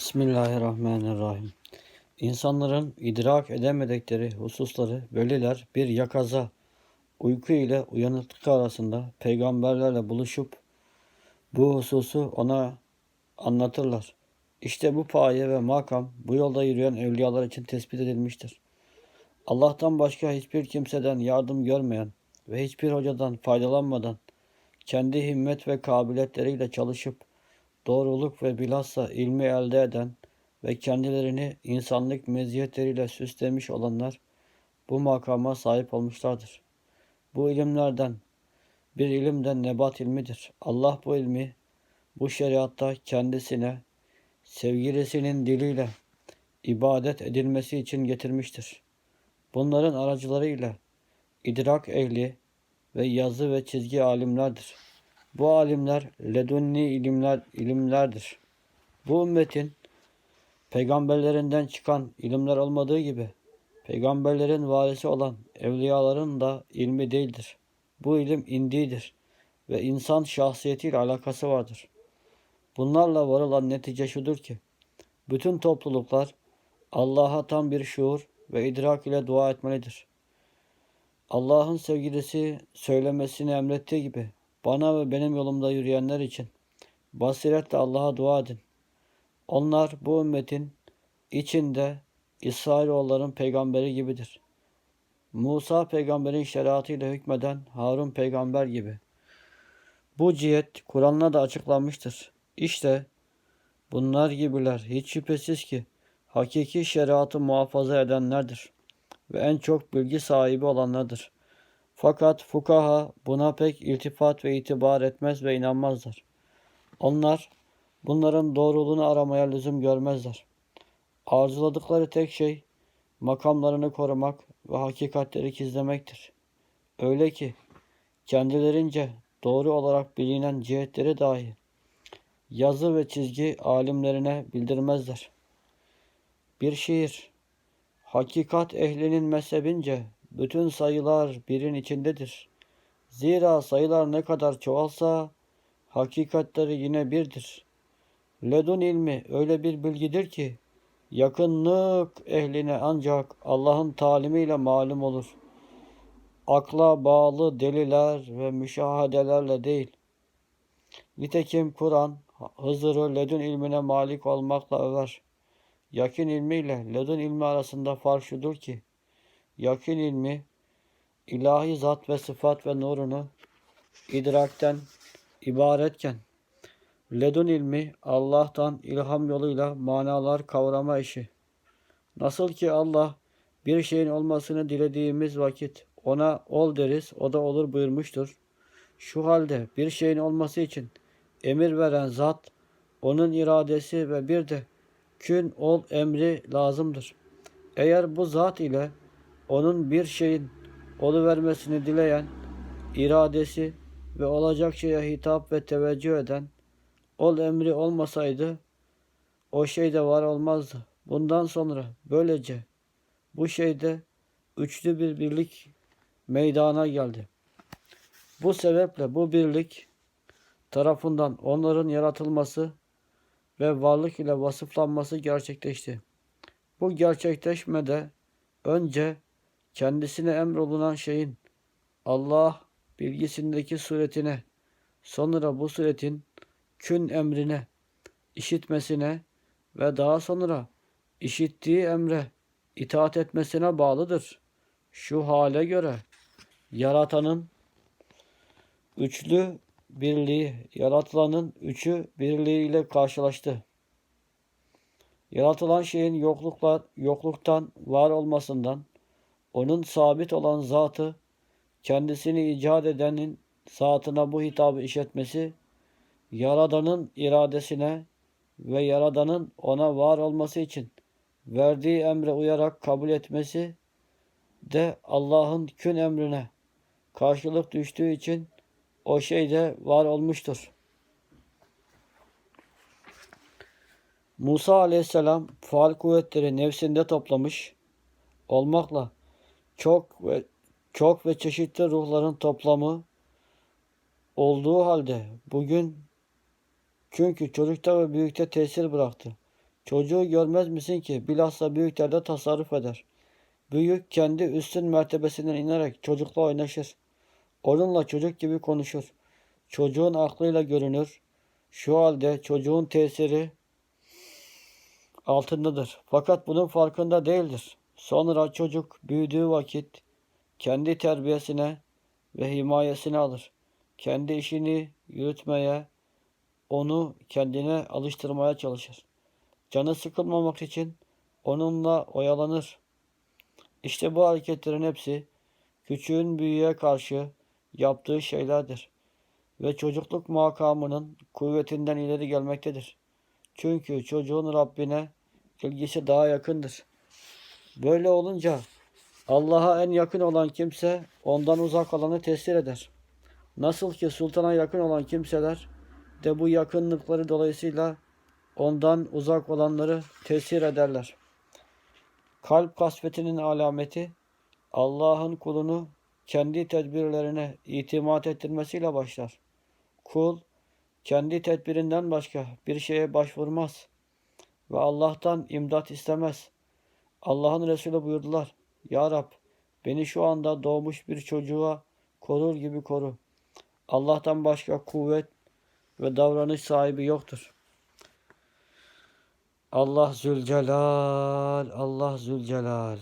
Bismillahirrahmanirrahim. İnsanların idrak edemedikleri hususları veliler bir yakaza, uyku ile uyanıklık arasında peygamberlerle buluşup bu hususu ona anlatırlar. İşte bu paye ve makam bu yolda yürüyen evliyalar için tespit edilmiştir. Allah'tan başka hiçbir kimseden yardım görmeyen ve hiçbir hocadan faydalanmadan kendi himmet ve kabiliyetleriyle çalışıp doğruluk ve bilhassa ilmi elde eden ve kendilerini insanlık meziyetleriyle süslemiş olanlar bu makama sahip olmuşlardır. Bu ilimlerden bir ilim de nebat ilmidir. Allah bu ilmi bu şeriatta kendisine sevgilisinin diliyle ibadet edilmesi için getirmiştir. Bunların aracılarıyla idrak ehli ve yazı ve çizgi alimlerdir. Bu alimler ledunni ilimler ilimlerdir. Bu ümmetin peygamberlerinden çıkan ilimler olmadığı gibi peygamberlerin varisi olan evliyaların da ilmi değildir. Bu ilim indidir ve insan şahsiyetiyle alakası vardır. Bunlarla varılan netice şudur ki bütün topluluklar Allah'a tam bir şuur ve idrak ile dua etmelidir. Allah'ın sevgilisi söylemesini emrettiği gibi bana ve benim yolumda yürüyenler için basiretle Allah'a dua edin. Onlar bu ümmetin içinde İsrailoğulların peygamberi gibidir. Musa peygamberin şeriatıyla hükmeden Harun peygamber gibi. Bu cihet Kur'an'la da açıklanmıştır. İşte bunlar gibiler hiç şüphesiz ki hakiki şeriatı muhafaza edenlerdir ve en çok bilgi sahibi olanlardır. Fakat fukaha buna pek iltifat ve itibar etmez ve inanmazlar. Onlar bunların doğruluğunu aramaya lüzum görmezler. Arzuladıkları tek şey makamlarını korumak ve hakikatleri gizlemektir. Öyle ki kendilerince doğru olarak bilinen cihetleri dahi yazı ve çizgi alimlerine bildirmezler. Bir şiir, hakikat ehlinin mezhebince bütün sayılar birin içindedir. Zira sayılar ne kadar çoğalsa hakikatleri yine birdir. Ledun ilmi öyle bir bilgidir ki yakınlık ehline ancak Allah'ın talimiyle malum olur. Akla bağlı deliler ve müşahedelerle değil. Nitekim Kur'an Hızır'ı ledun ilmine malik olmakla över. Yakın ilmiyle ledun ilmi arasında fark şudur ki Yakın ilmi ilahi zat ve sıfat ve nurunu idrakten ibaretken ledun ilmi Allah'tan ilham yoluyla manalar kavrama işi. Nasıl ki Allah bir şeyin olmasını dilediğimiz vakit ona ol deriz, o da olur buyurmuştur. Şu halde bir şeyin olması için emir veren zat, onun iradesi ve bir de kün ol emri lazımdır. Eğer bu zat ile onun bir şeyin vermesini dileyen, iradesi ve olacak şeye hitap ve teveccüh eden, ol emri olmasaydı o şey de var olmazdı. Bundan sonra böylece bu şeyde üçlü bir birlik meydana geldi. Bu sebeple bu birlik tarafından onların yaratılması ve varlık ile vasıflanması gerçekleşti. Bu gerçekleşmede önce kendisine emrolunan şeyin Allah bilgisindeki suretine, sonra bu suretin kün emrine, işitmesine ve daha sonra işittiği emre itaat etmesine bağlıdır. Şu hale göre yaratanın üçlü birliği, yaratılanın üçü birliği ile karşılaştı. Yaratılan şeyin yoklukla, yokluktan var olmasından onun sabit olan zatı kendisini icat edenin zatına bu hitabı işletmesi, Yaradan'ın iradesine ve Yaradan'ın ona var olması için verdiği emre uyarak kabul etmesi de Allah'ın kün emrine karşılık düştüğü için o şey de var olmuştur. Musa aleyhisselam faal kuvvetleri nefsinde toplamış olmakla çok ve çok ve çeşitli ruhların toplamı olduğu halde bugün çünkü çocukta ve büyükte tesir bıraktı. Çocuğu görmez misin ki bilhassa büyüklerde tasarruf eder. Büyük kendi üstün mertebesinden inerek çocukla oynaşır. Onunla çocuk gibi konuşur. Çocuğun aklıyla görünür. Şu halde çocuğun tesiri altındadır. Fakat bunun farkında değildir. Sonra çocuk büyüdüğü vakit kendi terbiyesine ve himayesine alır. Kendi işini yürütmeye, onu kendine alıştırmaya çalışır. Canı sıkılmamak için onunla oyalanır. İşte bu hareketlerin hepsi küçüğün büyüğe karşı yaptığı şeylerdir ve çocukluk makamının kuvvetinden ileri gelmektedir. Çünkü çocuğun Rabbine ilgisi daha yakındır. Böyle olunca Allah'a en yakın olan kimse ondan uzak olanı tesir eder. Nasıl ki sultana yakın olan kimseler de bu yakınlıkları dolayısıyla ondan uzak olanları tesir ederler. Kalp kasvetinin alameti Allah'ın kulunu kendi tedbirlerine itimat ettirmesiyle başlar. Kul kendi tedbirinden başka bir şeye başvurmaz ve Allah'tan imdat istemez. Allah'ın Resulü buyurdular. Ya Rab beni şu anda doğmuş bir çocuğa korur gibi koru. Allah'tan başka kuvvet ve davranış sahibi yoktur. Allah Zülcelal, Allah Zülcelal.